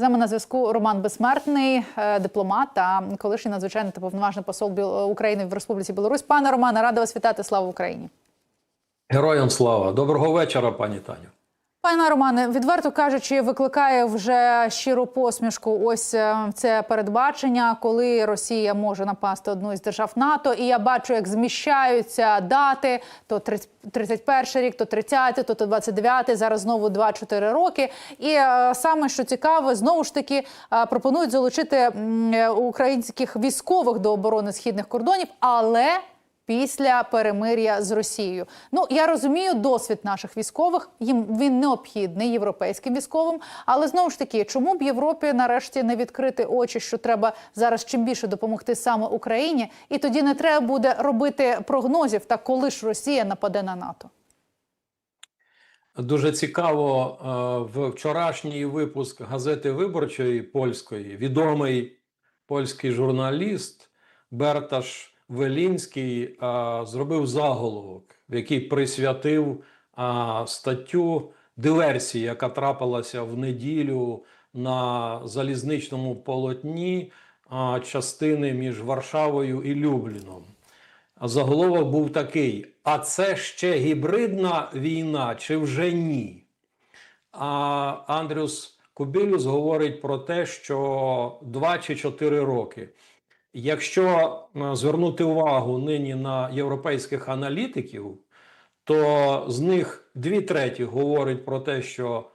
З нами на зв'язку Роман Безсмертний, е, дипломат та колишній надзвичайний та повноважний посол Біл- України в Республіці Білорусь. Пане Романе, рада вас вітати. Слава Україні. Героям слава. Доброго вечора, пані Таню. Пане Романе, відверто кажучи, викликає вже щиру посмішку. Ось е, це передбачення, коли Росія може напасти одну із держав НАТО. І я бачу, як зміщаються дати: то 30 31 рік, то 30, то, то 29, зараз знову 2-4 роки. І е, саме що цікаво, знову ж таки е, пропонують залучити українських військових до оборони східних кордонів, але після перемир'я з Росією. Ну я розумію досвід наших військових. Їм він необхідний європейським військовим. Але знову ж таки, чому б Європі нарешті не відкрити очі, що треба зараз чим більше допомогти саме Україні, і тоді не треба буде робити прогнозів, та коли ж Росія нападе на НАТО. Дуже цікаво е, в вчорашній випуск газети виборчої польської відомий польський журналіст Берташ Велінський е, зробив заголовок, в який присвятив е, статтю диверсії, яка трапилася в неділю на залізничному полотні е, частини між Варшавою і Любліном. А заголовок був такий: а це ще гібридна війна чи вже ні? А Андрюс Кубілюс говорить про те, що 2 чи 4 роки. Якщо е, звернути увагу нині на європейських аналітиків, то з них дві треті говорять про те, що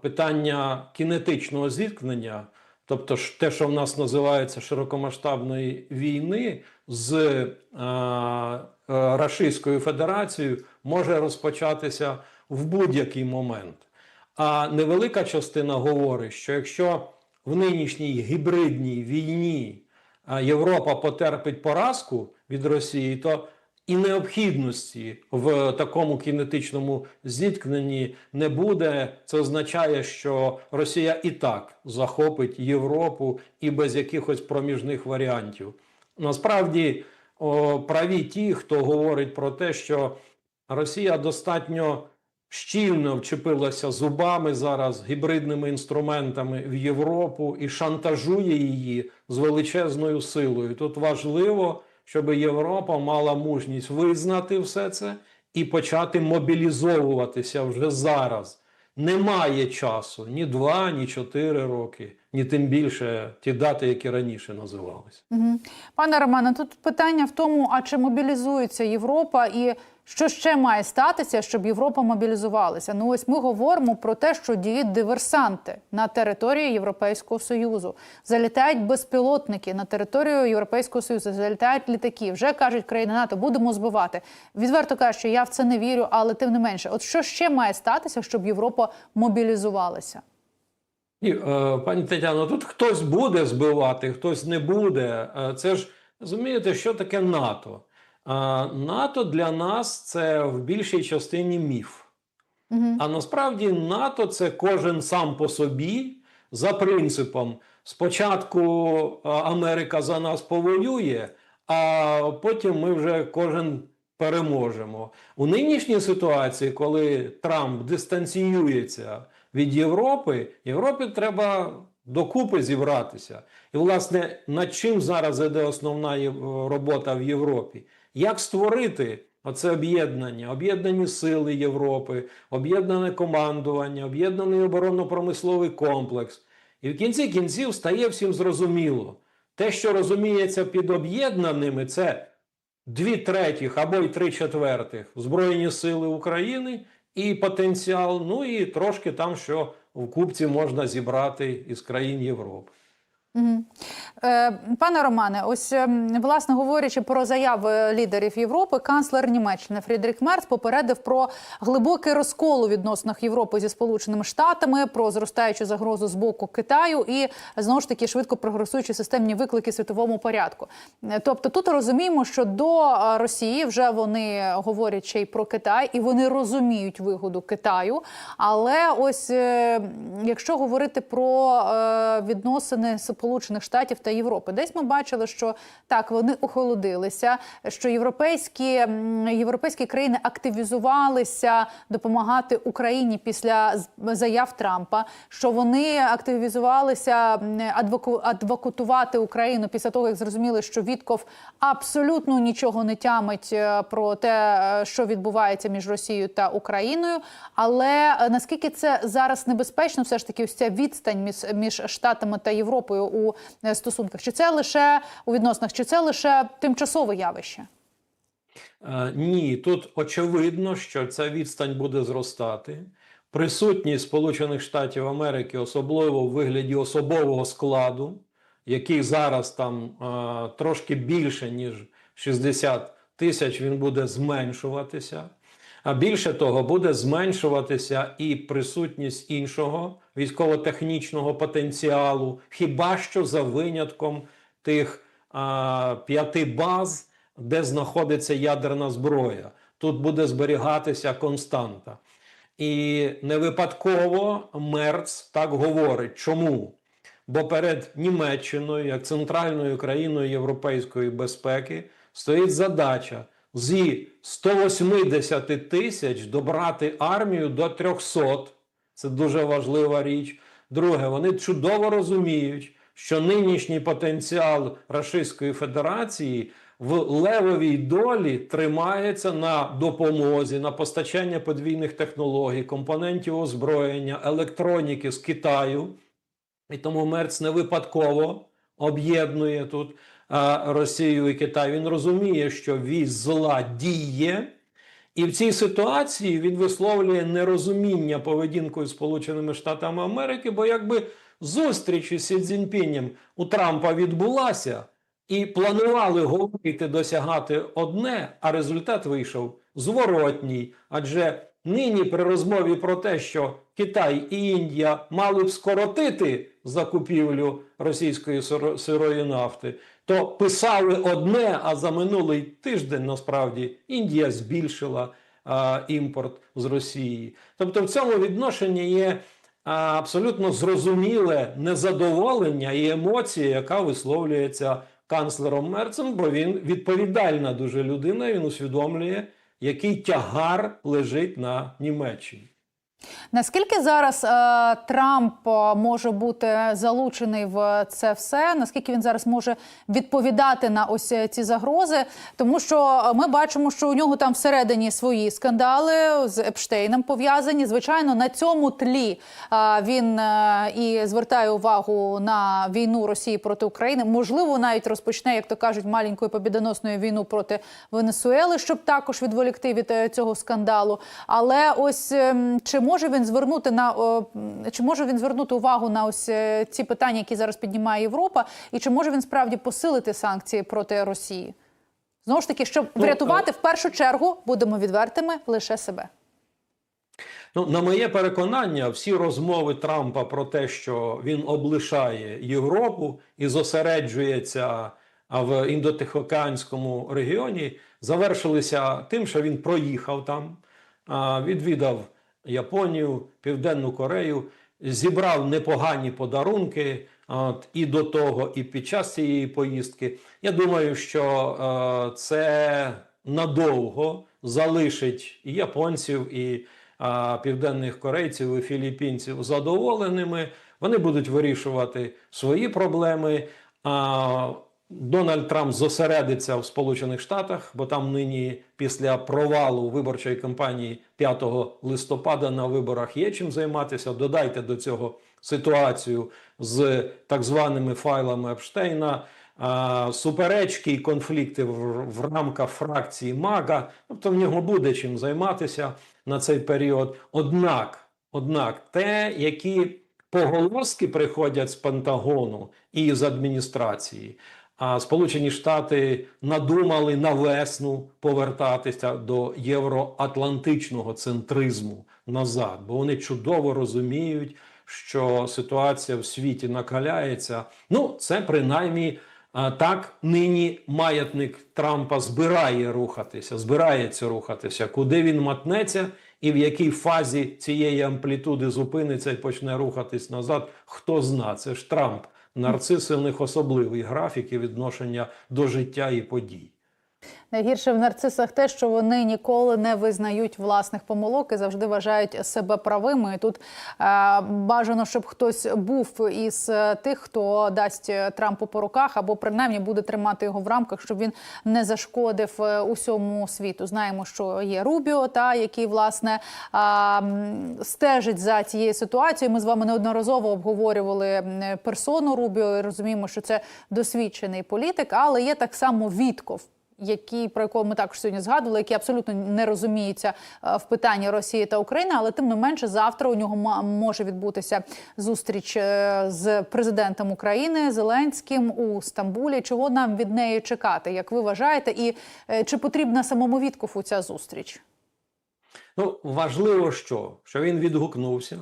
питання кінетичного зіткнення, тобто те, що в нас називається широкомасштабної війни з е, е, Рашистською Федерацією, може розпочатися в будь-який момент. А невелика частина говорить, що якщо в нинішній гібридній війні Європа потерпить поразку від Росії, то і необхідності в такому кінетичному зіткненні не буде. Це означає, що Росія і так захопить Європу і без якихось проміжних варіантів. Насправді праві ті, хто говорить про те, що Росія достатньо щільно вчепилася зубами зараз гібридними інструментами в Європу і шантажує її з величезною силою. Тут важливо, щоб Європа мала мужність визнати все це і почати мобілізовуватися вже зараз. Немає часу ні два, ні чотири роки, ні тим більше ті дати, які раніше називалися. Угу. Пане Романе, тут питання в тому, а чи мобілізується Європа і що ще має статися, щоб Європа мобілізувалася? Ну ось ми говоримо про те, що діють диверсанти на території Європейського Союзу. Залітають безпілотники на територію Європейського Союзу, залітають літаки. Вже кажуть країни НАТО, будемо збивати. Відверто кажучи, я в це не вірю, але тим не менше, от що ще має статися, щоб Європа мобілізувалася? Ні, е, пані Тетяно, тут хтось буде збивати, хтось не буде. Е, Це ж розумієте, що таке НАТО? Е, НАТО для нас це в більшій частині міф. Угу. А насправді НАТО це кожен сам по собі за принципом: спочатку е, Америка за нас повоює, а потім ми вже кожен переможемо. У нинішній ситуації, коли Трамп дистанціюється від Європи, Європі треба докупи зібратися. І, власне, над чим зараз іде основна робота в Європі? Як створити оце об'єднання, об'єднані сили Європи, об'єднане командування, об'єднаний оборонно-промисловий комплекс. І в кінці кінців стає всім зрозуміло. Те, що розуміється під об'єднаними, це дві третіх або й три четвертих Збройні сили України і потенціал, ну і трошки там, що в купці можна зібрати із країн Європи. Е, пане Романе, ось ем, власне говорячи про заяви лідерів Європи, канцлер Німеччини Фрідріх Мерц попередив про глибокий розкол у відносинах Європи зі Сполученими Штатами, про зростаючу загрозу з боку Китаю і знову ж таки швидко прогресуючі системні виклики світовому порядку. Е, Тобто, тут розуміємо, що до е, Росії вже вони говорять ще й про Китай, і вони розуміють вигоду Китаю. Але ось якщо говорити про відносини з Сполучених Штатів та Європи. Десь ми бачили, що так вони охолодилися, що європейські європейські країни активізувалися допомагати Україні після заяв Трампа, що вони активізувалися адвокатувати Україну після того, як зрозуміли, що Вітков абсолютно нічого не тямить е, про те, е, що відбувається між Росією та Україною. Але е, наскільки це зараз небезпечно, все ж таки, ось ця відстань між, між Штатами та Європою у е, стосунках? Чи це лише у відносинах, чи це лише тимчасове явище? Е, Ні, тут очевидно, що ця відстань буде зростати. Присутність Сполучених Штатів Америки, особливо в вигляді особового складу, який зараз там е, трошки більше, ніж 60 тисяч, він буде зменшуватися. А більше того, буде зменшуватися і присутність іншого військово-технічного потенціалу, хіба що за винятком тих а, п'яти баз, де знаходиться ядерна зброя. Тут буде зберігатися константа. І не випадково Мерц так говорить. Чому? Бо перед Німеччиною, як центральною країною європейської безпеки, стоїть задача зі 180 тисяч добрати армію до 300. Це дуже важлива річ. Друге, вони чудово розуміють, що нинішній потенціал Російської Федерації в левовій долі тримається на допомозі, на постачання подвійних технологій, компонентів озброєння, електроніки з Китаю. І тому Мерц не випадково об'єднує тут Росію і Китай. Він розуміє, що вісь зла діє. І в цій ситуації він висловлює нерозуміння поведінкою Сполученими Штатами Америки, бо якби зустріч із Сі Цзіньпінем у Трампа відбулася, і планували говорити досягати одне, а результат вийшов зворотній. Адже нині при розмові про те, що Китай і Індія мали б скоротити закупівлю російської сирої нафти, то писали одне, а за минулий тиждень насправді Індія збільшила а, імпорт з Росії. Тобто в цьому відношенні є а, абсолютно зрозуміле незадоволення і емоції, яка висловлюється канцлером Мерцем, бо він відповідальна дуже людина. Він усвідомлює, який тягар лежить на Німеччині. Наскільки зараз е, Трамп е, може бути залучений в це все? Наскільки він зараз може відповідати на ось е, ці загрози? Тому що ми бачимо, що у нього там всередині свої скандали з Епштейном пов'язані. Звичайно, на цьому тлі е, він е, і звертає увагу на війну Росії проти України. Можливо, навіть розпочне, як то кажуть, маленькою побідоносної війну проти Венесуели, щоб також відволікти від е, цього скандалу. Але ось ем, чи може він звернути на чи може він звернути увагу на ось е, ці питання, які зараз піднімає Європа, і чи може він справді посилити санкції проти Росії? Знову ж таки, щоб Ну, врятувати в першу чергу, будемо відвертими лише себе. Ну, на моє переконання, всі розмови Трампа про те, що він облишає Європу і зосереджується в індотихоокеанському регіоні, завершилися тим, що він проїхав там, відвідав Японію, Південну Корею, зібрав непогані подарунки. От, і до того, і під час цієї поїздки. Я думаю, що е, це надовго залишить і японців, і а, південних корейців і філіппінців задоволеними. Вони будуть вирішувати свої проблеми. А, Дональд Трамп зосередиться в Сполучених Штатах, бо там нині після провалу виборчої кампанії 5 листопада на виборах є чим займатися. Додайте до цього ситуацію з так званими файлами Епштейна, суперечки і конфлікти в, рамках фракції МАГА. Тобто в нього буде чим займатися на цей період. Однак, однак, те, які поголоски приходять з Пентагону і з адміністрації. А Сполучені Штати надумали на весну повертатися до євроатлантичного центризму назад, бо вони чудово розуміють, що ситуація в світі накаляється. Ну, це принаймні так нині маятник Трампа збирає рухатися, збирається рухатися, куди він матнеться і в якій фазі цієї амплітуди зупиниться і почне рухатись назад. Хто зна, це ж Трамп Нарциси в них особливий графік і відношення до життя і подій. Найгірше в нарцисах те, що вони ніколи не визнають власних помилок і завжди вважають себе правими. І тут е, бажано, щоб хтось був із е, тих, хто дасть Трампу по руках, або принаймні буде тримати його в рамках, щоб він не зашкодив е, усьому світу. Знаємо, що є Рубіо, та який власне е, стежить за цією ситуацією. Ми з вами неодноразово обговорювали персону Рубіо. і Розуміємо, що це досвідчений політик, але є так само Вітков який про якого ми також сьогодні згадували, який абсолютно не розуміється е, в питанні Росії та України, але тим не менше завтра у нього може відбутися зустріч е, з президентом України Зеленським у Стамбулі. Чого нам від неї чекати? Як ви вважаєте, і е, чи потрібна самому Віткофу ця зустріч? Ну, важливо, що, що він відгукнувся.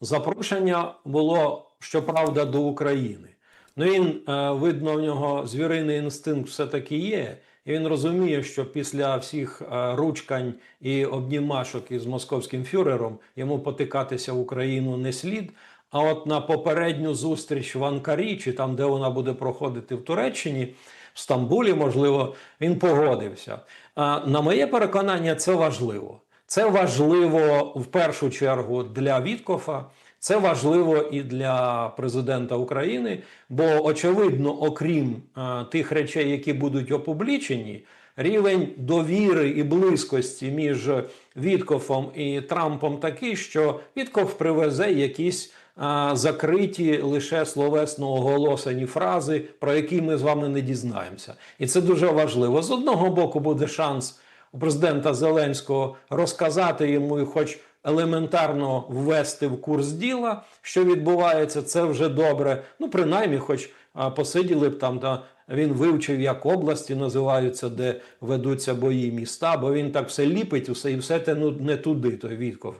Запрошення було, щоправда, до України. Ну, він, видно, в нього звіриний інстинкт все-таки є. І він розуміє, що після всіх е, ручкань і обнімашок із московським фюрером йому потикатися в Україну не слід. А от на попередню зустріч в Анкарі, чи там, де вона буде проходити в Туреччині, в Стамбулі, можливо, він погодився. А, на моє переконання, це важливо. Це важливо в першу чергу для Віткофа. Це важливо і для президента України, бо очевидно, окрім е, тих речей, які будуть опублічені, рівень довіри і близькості між Віткофом і Трампом такий, що Віткоф привезе якісь е, закриті лише словесно оголосені фрази, про які ми з вами не дізнаємося. І це дуже важливо. З одного боку буде шанс у президента Зеленського розказати йому, хоч елементарно ввести в курс діла, що відбувається, це вже добре. Ну, принаймні, хоч посиділи б там, та він вивчив, як області називаються, де ведуться бої міста, бо він так все ліпить, усе і все те ну, не туди, той Вітков.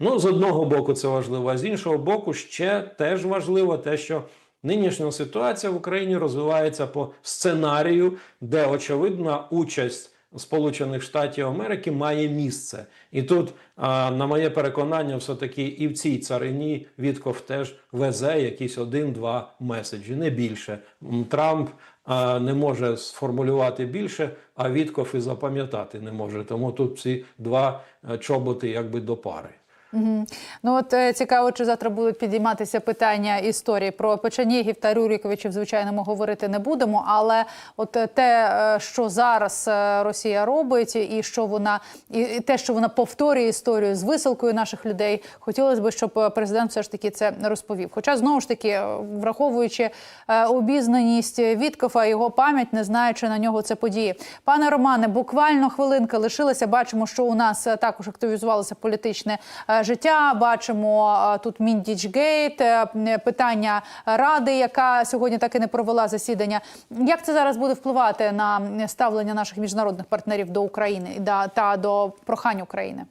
Ну, з одного боку, це важливо, а з іншого боку, ще теж важливо те, що нинішня ситуація в Україні розвивається по сценарію, де очевидна участь Сполучених Штатів Америки має місце. І тут, на моє переконання, все-таки і в цій царині Вітков теж везе якісь один-два меседжі, не більше. Трамп не може сформулювати більше, а Вітков і запам'ятати не може. Тому тут ці два е, чоботи якби до пари. Угу. Ну от е, цікаво, чи завтра будуть підійматися питання історії про Печенєгів та Рюріковичів. Звичайно, ми говорити не будемо. Але от е, те, е, що зараз Росія робить, і що вона і те, що вона повторює історію з висилкою наших людей, хотілося б, щоб президент все ж таки це розповів. Хоча знову ж таки, враховуючи обізнаність Віткофа, його пам'ять, не знаючи на нього це події. Пане Романе, буквально хвилинка лишилася. Бачимо, що у нас також активізувалося політичне життя. Бачимо е, тут Міндічгейт, е, питання ради, яка сьогодні так і не провела засідання. Як це зараз буде впливати на ставлення наших міжнародних партнерів до України та до прохань України?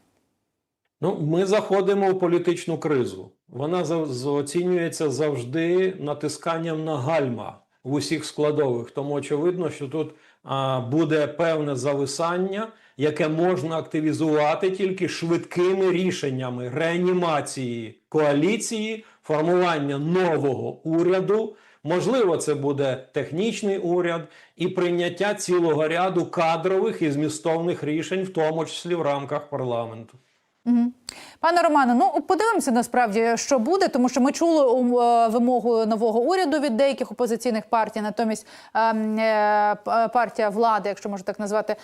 Ну, ми заходимо в політичну кризу. Вона оцінюється завжди натисканням на гальма в усіх складових. Тому очевидно, що тут а, буде певне зависання, яке можна активізувати тільки швидкими рішеннями реанімації коаліції, формування нового уряду. Можливо, це буде технічний уряд і прийняття цілого ряду кадрових і змістовних рішень, в тому числі в рамках парламенту. Угу. Пане Романе, ну подивимося насправді, що буде, тому що ми чули е, вимогу нового уряду від деяких опозиційних партій. Натомість е, е, партія влади, якщо можна так назвати,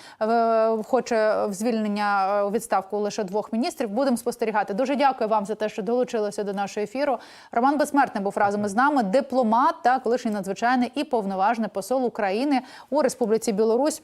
хоче звільнення у відставку лише двох міністрів. Будемо спостерігати. Дуже дякую вам за те, що долучилися до нашого ефіру. Роман Безсмертний був разом із нами, дипломат та колишній надзвичайний і повноважний посол України у Республіці Білорусь.